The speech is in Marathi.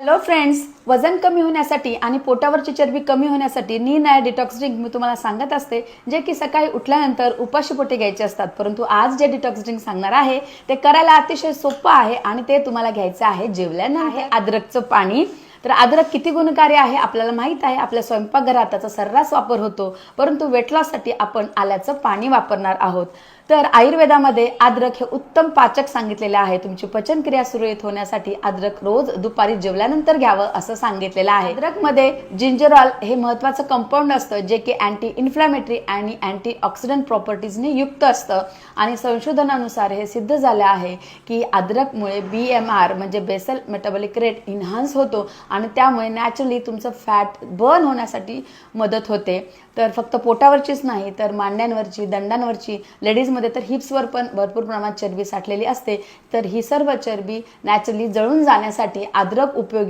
हॅलो फ्रेंड्स वजन कमी होण्यासाठी आणि पोटावरची चरबी कमी होण्यासाठी नी नाय डिटॉक्स ड्रिंक मी तुम्हाला सांगत असते जे की सकाळी उठल्यानंतर उपाशी पोटी घ्यायचे असतात. परंतु आज जे डिटॉक्स ड्रिंक सांगणार आहे ते करायला अतिशय सोपं आहे आणि ते तुम्हाला घ्यायचं आहे जेवल्यानं आहे. अद्रकचं पाणी तर अद्रक किती गुणकारी आहे आपल्याला माहीत आहे. आपल्या स्वयंपाकघरात त्याचा सर्रास वापर होतो. परंतु वेट लॉससाठी आपण आल्याचं पाणी वापरणार आहोत. तर आयुर्वेदामध्ये अद्रक हे उत्तम पाचक सांगितलेले आहे. तुमची पचनक्रिया सुरळीत होण्यासाठी अद्रक रोज दुपारी जेवल्यानंतर घ्यावं असं सांगितलेलं आहे. अद्रकमध्ये जिंजरॉल हे महत्वाचं कंपाऊंड असतं जे की अँटी इन्फ्लॅमेटरी आणि अँटी ऑक्सिडंट प्रॉपर्टीजने युक्त असतं. आणि संशोधनानुसार हे सिद्ध झालं आहे की अद्रकमुळे बी एम आर म्हणजे बेसल मेटाबॉलिक रेट इन्हान्स होतो. आणि त्यामुळे नॅचरली तुमचं फॅट बर्न होण्यासाठी मदत होते. तर फक्त पोटावरचीच नाही तर मांड्यांवरची दंडांवरची लेडीजमध्ये तर हिप्सवर पण भरपूर प्रमाणात चरबी साठलेली असते. तर ही सर्व चरबी नॅचरली जळून जाण्यासाठी अद्रक उपयोगी